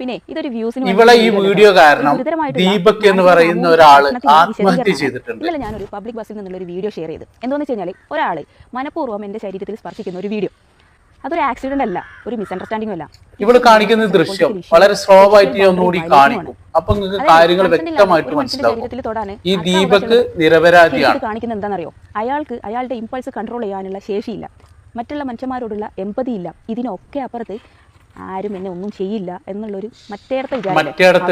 പിന്നെ ഇതൊരു വ്യൂസിന് ഇവിടെ ഈ വീഡിയോ കാരണം ദീപക് എന്ന് പറയുന്ന ഒരാൾ ആത്മഹത്യ ചെയ്തിട്ടുണ്ട്. ഇന്നലെ ഞാനൊരു പബ്ലിക് ബസ്സിൽ നിന്നുള്ള ഒരു വീഡിയോ ഷെയർ ചെയ്തു. എന്താണെന്ന് വെച്ച് കഴിഞ്ഞാൽ ഒരാൾ മനഃപൂർവം എന്റെ ശരീരത്തിൽ സ്പർശിക്കുന്ന ഒരു വീഡിയോ. അതൊരു ആക്സിഡന്റ് അല്ല ഒരു മിസ്അണ്ടർസ്റ്റാൻഡിംഗ് അല്ല. ഇവൾ കാണിക്കുന്ന ദൃശ്യം വളരെ സ്ലോ ആയിട്ട് ഞാൻ ഒന്നുകൂടി കാണിക്കും. അപ്പൊ നിങ്ങൾക്ക് കാര്യങ്ങൾ വ്യക്തമായിട്ട് മനസ്സിലാവും. ഈ ദീപക് നിരപരാധിയാണ്. കാണിക്കുന്നത് എന്താണെന്നറിയോ? അയാൾക്ക് അയാളുടെ ഇമ്പൾസ് കൺട്രോൾ ചെയ്യാനുള്ള ശേഷിയില്ല. മറ്റുള്ള മനുഷ്യന്മാരോടുള്ള എമ്പതി ഇല്ല. ഇതിനൊക്കെ അപ്പുറത്ത് ആരും എന്നെ ഒന്നും ചെയ്യില്ല എന്നുള്ളൊരു മറ്റേടത്തെ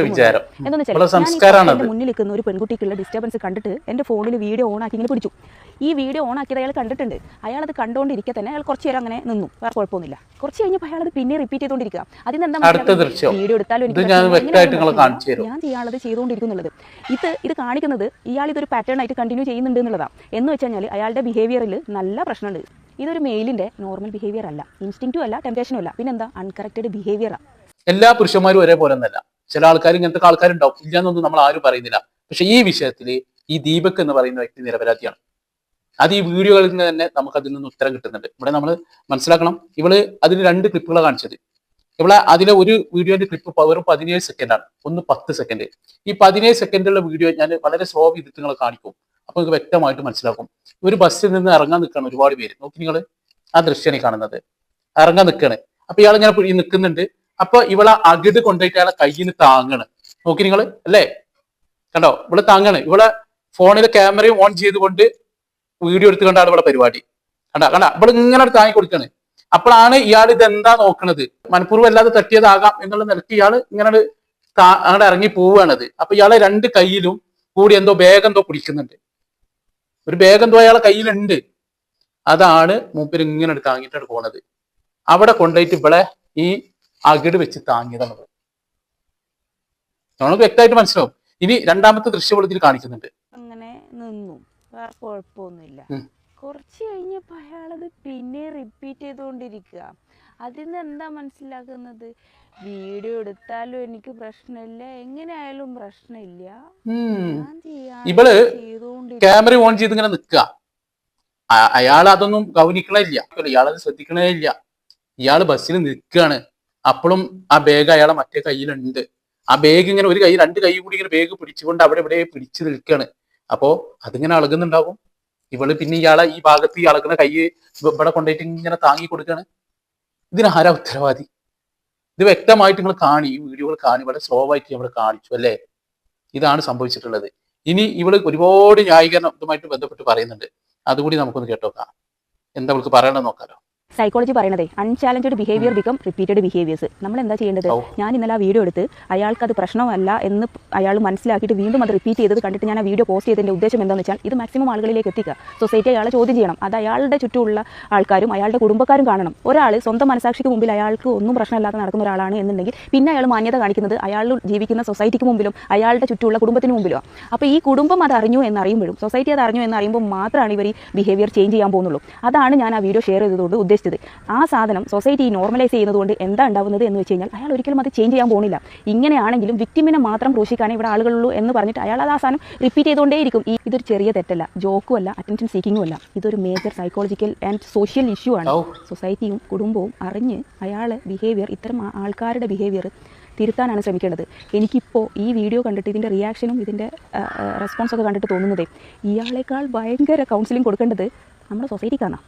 വിചാരം. എന്താണെന്ന് വെച്ചാൽ ഞാൻ മുന്നിൽ നിൽക്കുന്ന ഒരു പെൺകുട്ടിക്കുള്ള ഡിസ്റ്റർബൻസ് കണ്ടിട്ട് എന്റെ ഫോണിൽ വീഡിയോ ഓൺ ആക്കി ഇങ്ങനെ പിടിച്ചു. ഈ വീഡിയോ ഓൺ ആക്കിയത് അയാൾ കണ്ടിട്ടുണ്ട്. അയാൾ അത് കണ്ടുകൊണ്ടിരിക്കുക തന്നെ അയാൾ കുറച്ച് നേരം അങ്ങനെ നിന്നു. വേറെ കുഴപ്പമൊന്നുമില്ല. കുറച്ച് കഴിഞ്ഞപ്പോൾ അയാൾ അത് പിന്നെ റിപ്പീറ്റ് ചെയ്തുകൊണ്ടിരിക്കുക. അതിന് എന്താ വീഡിയോ എടുത്താലും എനിക്ക് ഞാൻ ചെയ്യാനുള്ളത് ചെയ്തുകൊണ്ടിരിക്കുന്നുള്ളത്. ഇത് ഇത് കാണിക്കുന്നത് ഇയാൾ ഇതൊരു പാറ്റേൺ ആയിട്ട് കണ്ടിന്യൂ ചെയ്യുന്നുണ്ട് എന്നുള്ളതാണ് എന്ന് വെച്ച് കഴിഞ്ഞാൽ അയാളുടെ ബിഹേവിയറിൽ നല്ല പ്രശ്നമുണ്ട്. ഇതൊരു മെയിലിന്റെ നോർമൽ ബിഹേവിയർ അല്ല. ഇൻസ്റ്റിങ്റ്റും അല്ല ടെംപ്റ്റേഷനും അല്ല. പിന്നെന്താ? അൺകറക്റ്റഡ് ബിഹേവിയറാണ് എല്ലാ പുരുഷന്മാരും ഒരേപോലെ ഒന്നല്ല ചില ആൾക്കാർ ഇങ്ങനത്തെ ആൾക്കാരുണ്ടാവും. ഇല്ലാന്നൊന്നും നമ്മൾ ആരും പറയുന്നില്ല. പക്ഷെ ഈ വിഷയത്തിൽ ഈ ദീപക് എന്ന് പറയുന്ന വ്യക്തി നിരപരാധിയാണ്. അത് ഈ വീഡിയോകളിൽ നിന്ന് തന്നെ നമുക്ക് അതിൽ നിന്ന് ഉത്തരം കിട്ടുന്നുണ്ട്. ഇവിടെ നമ്മൾ മനസ്സിലാക്കണം. ഇവൾ അതിന് രണ്ട് ക്ലിപ്പുകൾ കാണിച്ചത്. ഇവിടെ അതിലെ ഒരു വീഡിയോന്റെ ക്ലിപ്പ് വെറും പതിനേഴ് സെക്കൻഡാണ് ഒന്ന് പത്ത് സെക്കൻഡ് ഈ പതിനേഴ് സെക്കൻഡുള്ള വീഡിയോ ഞാൻ വളരെ സ്ലോ ചെയ്തിട്ട് കാണിക്കും. അപ്പൊ നിങ്ങൾക്ക് വ്യക്തമായിട്ട് മനസ്സിലാക്കും. ഒരു ബസ്സിൽ നിന്ന് ഇറങ്ങാൻ നിൽക്കണം ഒരുപാട് പേര്. നോക്കി നിങ്ങൾ ആ ദൃശ്യമാണ് കാണുന്നത്. ഇറങ്ങാൻ നിൽക്കണ് അപ്പൊ ഇയാൾ ഇങ്ങനെ ഈ നിൽക്കുന്നുണ്ട്. അപ്പൊ ഇവളെ അകിട് കൊണ്ടുപോയിട്ട് അയാളെ കയ്യിൽ താങ്ങണ്. നോക്കി നിങ്ങൾ അല്ലേ? കണ്ടോ? ഇവിടെ താങ്ങണ്. ഇവളെ ഫോണിലെ ക്യാമറയും ഓൺ ചെയ്തുകൊണ്ട് വീഡിയോ എടുത്ത് കണ്ടാണ് ഇവിടെ പരിപാടി. കണ്ട? കണ്ട? ഇവിടെ ഇങ്ങനെ താങ്ങി കൊടുക്കാണ് അപ്പോഴാണ് ഇയാൾ ഇതെന്താ നോക്കണത്? മനഃപൂർവം അല്ലാതെ തട്ടിയതാകാം എന്നുള്ള നിലയ്ക്ക് ഇയാൾ ഇങ്ങനെ അങ്ങോട്ട് ഇറങ്ങി പോവുകയാണത്. അപ്പൊ ഇയാളെ രണ്ട് കയ്യിലും കൂടി എന്തോ ബാഗ് എന്തോ പിടിക്കുന്നുണ്ട്. ഒരു ബേഗം അയാളെ കയ്യിലുണ്ട്. അതാണ് മൂപ്പര് ഇങ്ങനെ താങ്ങിട്ട് താങ്ങിയിട്ടാണ് പോണത്. അവിടെ കൊണ്ടുപോയിട്ട് ഇവിടെ ഈ അകിട് വെച്ച് താങ്ങിയതാണ്. നമുക്ക് വ്യക്തമായിട്ട് മനസ്സിലാവും. ഇനി രണ്ടാമത്തെ ദൃശ്യവളത്തിൽ കാണിക്കുന്നുണ്ട്. അങ്ങനെ നിന്നു. വേറെ കുഴപ്പമൊന്നുമില്ല. കുറച്ച് കഴിഞ്ഞപ്പോ അയാളത് പിന്നെ റിപ്പീറ്റ് ചെയ്തുകൊണ്ടിരിക്കുക. അതിൽ നിന്ന് എന്താ മനസ്സിലാക്കുന്നത്? വീഡിയോ എടുത്താലും എനിക്ക് പ്രശ്നമില്ല. എങ്ങനെ ആയാലും പ്രശ്നമില്ല ഇവൾ ക്യാമറ ഓൺ ചെയ്ത് ഇങ്ങനെ നിൽക്കുക അയാൾ അതൊന്നും ഗൗനിക്കണില്ല ഇയാളത് ശ്രദ്ധിക്കണേ ഇല്ല ഇയാൾ ബസ്സിൽ നിൽക്കുകയാണ് അപ്പോഴും ആ ബാഗ് അയാളെ മറ്റേ കയ്യിലുണ്ട്. ആ ബാഗ് ഇങ്ങനെ ഒരു കൈ രണ്ട് കൈ കൂടി ഇങ്ങനെ ബാഗ് പിടിച്ചുകൊണ്ട് അവിടെ ഇവിടെ പിടിച്ചു നിൽക്കുകയാണ് അപ്പോ അതിങ്ങനെ അളകുന്നുണ്ടാവും. ഇവൾ പിന്നെ ഇയാളെ ഈ ഭാഗത്ത് ഈ അളകുന്ന കൈ ഇവിടെ കൊണ്ടുപോയിട്ട് ഇങ്ങനെ താങ്ങി കൊടുക്കുകയാണ് ഇതിന് ആരാ ഉത്തരവാദി? ഇത് വ്യക്തമായിട്ട് നിങ്ങൾ കാണി ഈ വീഡിയോകൾ കാണി വളരെ സ്ലോ ആയിട്ട് നമ്മൾ കാണിച്ചു അല്ലേ? ഇതാണ് സംഭവിച്ചിട്ടുള്ളത്. ഇനി ഇവൾ ഒരുപാട് ന്യായീകരണം ഇതുമായിട്ട് ബന്ധപ്പെട്ട് പറയുന്നുണ്ട്. അതുകൂടി നമുക്കൊന്ന് കേട്ടോക്കാം. എന്താ അവൾക്ക് പറയണമെന്ന് നോക്കാലോ. Psychology പറയണതേ unchallenged behaviour become repeated behaviours നമ്മൾ എന്താ ചെയ്യേണ്ടത്? ഞാൻ ഇന്നലെ ആ വീഡിയോ എടുത്ത് അയാൾക്ക് അത് പ്രശ്നമല്ല എന്ന് അയാൾ മനസ്സിലാക്കിയിട്ട് വീണ്ടും അത് റിപ്പീറ്റ് ചെയ്തത് കണ്ടിട്ട് ഞാൻ ആ വീഡിയോ പോസ്റ്റ് ചെയ്തതിന്റെ ഉദ്ദേശം എന്താണെന്ന് വെച്ചാൽ ഇത് മാക്സിമം ആളുകളിലേക്ക് എത്തിക്കുക. സൊസൈറ്റി അയാളെ ചോദ്യം ചെയ്യണം. അത് അയാളുടെ ചുറ്റുമുള്ള ആൾക്കാരും അയാളുടെ കുടുംബക്കാരും കാണണം. ഒരാൾ സ്വന്തം മനസാക്ഷിക്ക് മുമ്പിൽ അയാൾക്ക് ഒന്നും പ്രശ്നമില്ലാതെ നടക്കുന്ന ഒരാളാണ് എന്നുണ്ടെങ്കിൽ പിന്നെ അയാൾ മാന്യത കാണിക്കുന്നത് അയാൾ ജീവിക്കുന്ന സൊസൈറ്റിക്ക് മുമ്പിലും അയാളുടെ ചുറ്റുമുള്ള കുടുംബത്തിന് മുമ്പിലും അപ്പോൾ ഈ കുടുംബം അത് അറിഞ്ഞു എന്നറിയുമ്പോഴും സൊസൈറ്റി അത് അറിഞ്ഞു എന്നറിയുമ്പോൾ മാത്രമാണ് ഇവർ ഈ ബിഹേവിയർ ചേഞ്ച് ചെയ്യാൻ പോകുന്നുള്ളൂ. അതാണ് ഞാൻ ആ വീഡിയോ ഷെയർ ചെയ്തതുകൊണ്ട് ഉദ്ദേശിച്ചത് ആ സാധനം സൊസൈറ്റി നോർമലൈസ് ചെയ്യുന്നതുകൊണ്ട് എന്താ ഉണ്ടാവുന്നത് എന്ന് വെച്ച് കഴിഞ്ഞാൽ അയാൾ ഒരിക്കലും അത് ചേഞ്ച് ചെയ്യാൻ പോകുന്നില്ല. ഇങ്ങനെയാണെങ്കിലും വിക്ടിമിനെ മാത്രം ക്രൂശിക്കാനേ ഇവിടെ ആളുകളുള്ളൂ എന്ന് പറഞ്ഞിട്ട് അയാൾ അത് ആ സാധനം റിപ്പീറ്റ് ചെയ്തുകൊണ്ടേയിരിക്കും. ഈ ഇതൊരു ചെറിയ തെറ്റല്ല. ജോക്കും അല്ല അറ്റൻഷൻ സീക്കിങ്ങും അല്ല. ഇതൊരു major psychological and social issue ആണ്. സൊസൈറ്റിയും കുടുംബവും അറിഞ്ഞ് അയാളെ ബിഹേവിയർ ഇത്തരം ആൾക്കാരുടെ ബിഹേവിയർ തിരുത്താനാണ് ശ്രമിക്കേണ്ടത്. എനിക്കിപ്പോൾ ഈ വീഡിയോ കണ്ടിട്ട് ഇതിന്റെ റിയാക്ഷനും ഇതിന്റെ റെസ്പോൺസൊക്കെ കണ്ടിട്ട് തോന്നുന്നതേ ഇയാളെക്കാൾ ഭയങ്കര കൗൺസിലിംഗ് കൊടുക്കേണ്ടത് നമ്മുടെ സൊസൈറ്റിക്കാണ്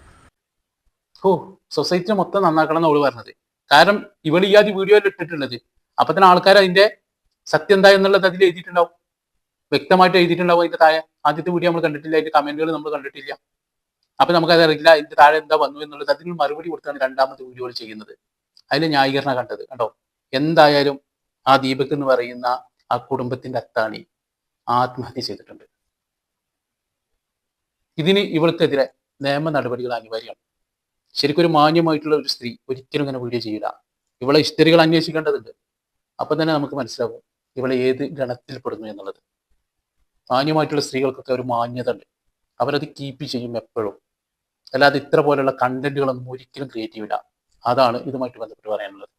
ഓ സൊസൈറ്റിനെ മൊത്തം നന്നാക്കണം എന്ന് പറഞ്ഞത്. കാരണം ഇവൾ ഈ ആദ്യം വീഡിയോയിൽ ഇട്ടിട്ടുള്ളത്. അപ്പൊ തന്നെ ആൾക്കാർ അതിന്റെ സത്യം എന്താ എന്നുള്ളത് അതിൽ എഴുതിയിട്ടുണ്ടാവും. വ്യക്തമായിട്ട് എഴുതിയിട്ടുണ്ടാവും അതിന്റെ താഴെ. ആദ്യത്തെ വീഡിയോ നമ്മൾ കണ്ടിട്ടില്ല അതിന്റെ കമന്റുകൾ നമ്മൾ കണ്ടിട്ടില്ല. അപ്പൊ നമുക്കത് അറിയില്ല ഇതിന്റെ താഴെ എന്താ വന്നു എന്നുള്ളത്. അതിന് മറുപടി കൊടുത്താണ് രണ്ടാമത്തെ വീഡിയോകൾ ചെയ്യുന്നത്. അതിൽ ന്യായീകരണം കണ്ടത് കണ്ടോ? എന്തായാലും ആ ദീപക് എന്ന് പറയുന്ന ആ കുടുംബത്തിന്റെ അത്താണി ആത്മഹത്യ ചെയ്തിട്ടുണ്ട്. ഇതിന് ഇവൾക്കെതിരെ നിയമ നടപടികൾ അനിവാര്യമാണ്. ശരിക്കും ഒരു മാന്യമായിട്ടുള്ള ഒരു സ്ത്രീ ഒരിക്കലും ഇങ്ങനെ വീഡിയോ ചെയ്യില്ല ഇവളെ ഹിസ്റ്ററികൾ അന്വേഷിക്കേണ്ടതുണ്ട്. അപ്പം തന്നെ നമുക്ക് മനസ്സിലാവും ഇവളെ ഏത് ഗണത്തിൽപ്പെടുന്നു എന്നുള്ളത്. മാന്യമായിട്ടുള്ള സ്ത്രീകൾക്കൊക്കെ ഒരു മാന്യത ഉണ്ട് അവരത് കീപ്പ് ചെയ്യും എപ്പോഴും. അല്ലാതെ ഇത്ര പോലെയുള്ള കണ്ടന്റുകളൊന്നും ഒരിക്കലും ക്രിയേറ്റ് ചെയ്യില്ല അതാണ് ഇതുമായിട്ട് ബന്ധപ്പെട്ട് പറയാനുള്ളത്.